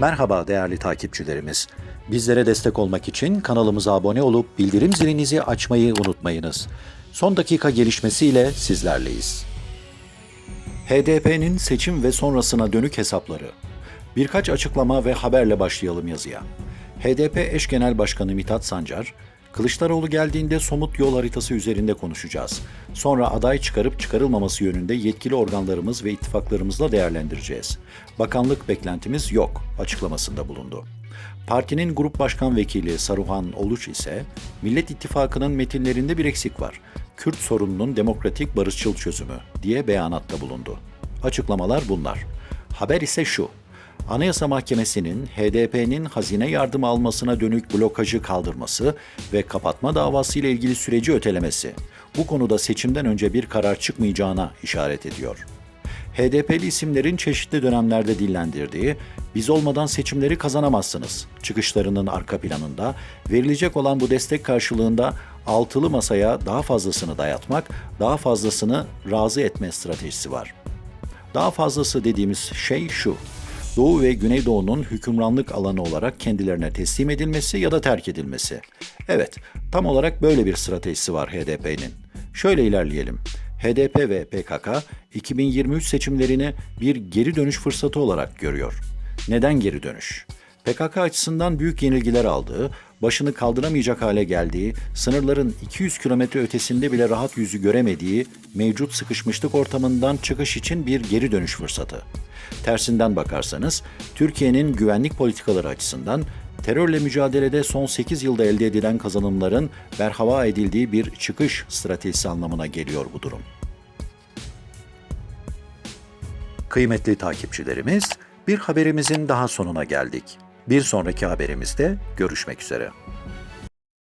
Merhaba değerli takipçilerimiz. Bizlere destek olmak için kanalımıza abone olup bildirim zilinizi açmayı unutmayınız. Son dakika gelişmesiyle sizlerleyiz. HDP'nin seçim ve sonrasına dönük hesapları. Birkaç açıklama ve haberle başlayalım yazıya. HDP eş genel başkanı Mithat Sancar, Kılıçdaroğlu geldiğinde somut yol haritası üzerinde konuşacağız. Sonra aday çıkarıp çıkarılmaması yönünde yetkili organlarımız ve ittifaklarımızla değerlendireceğiz. Bakanlık beklentimiz yok açıklamasında bulundu. Partinin grup başkan vekili Saruhan Oluç ise Millet İttifakı'nın metinlerinde bir eksik var. Kürt sorununun demokratik barışçıl çözümü diye beyanatta bulundu. Açıklamalar bunlar. Haber ise şu. Anayasa Mahkemesi'nin HDP'nin hazine yardımı almasına dönük blokajı kaldırması ve kapatma davası ile ilgili süreci ötelemesi. Bu konuda seçimden önce bir karar çıkmayacağına işaret ediyor. HDP'li isimlerin çeşitli dönemlerde dillendirdiği "Biz olmadan seçimleri kazanamazsınız" çıkışlarının arka planında verilecek olan bu destek karşılığında altılı masaya daha fazlasını dayatmak, daha fazlasını razı etme stratejisi var. Daha fazlası dediğimiz şey şu. Doğu ve Güneydoğu'nun hükümranlık alanı olarak kendilerine teslim edilmesi ya da terk edilmesi. Evet, tam olarak böyle bir stratejisi var HDP'nin. Şöyle ilerleyelim. HDP ve PKK 2023 seçimlerini bir geri dönüş fırsatı olarak görüyor. Neden geri dönüş? PKK açısından büyük yenilgiler aldığı, başını kaldıramayacak hale geldiği, sınırların 200 kilometre ötesinde bile rahat yüzü göremediği mevcut sıkışmışlık ortamından çıkış için bir geri dönüş fırsatı. Tersinden bakarsanız, Türkiye'nin güvenlik politikaları açısından terörle mücadelede son 8 yılda elde edilen kazanımların berhava edildiği bir çıkış stratejisi anlamına geliyor bu durum. Kıymetli takipçilerimiz, bir haberimizin daha sonuna geldik. Bir sonraki haberimizde görüşmek üzere.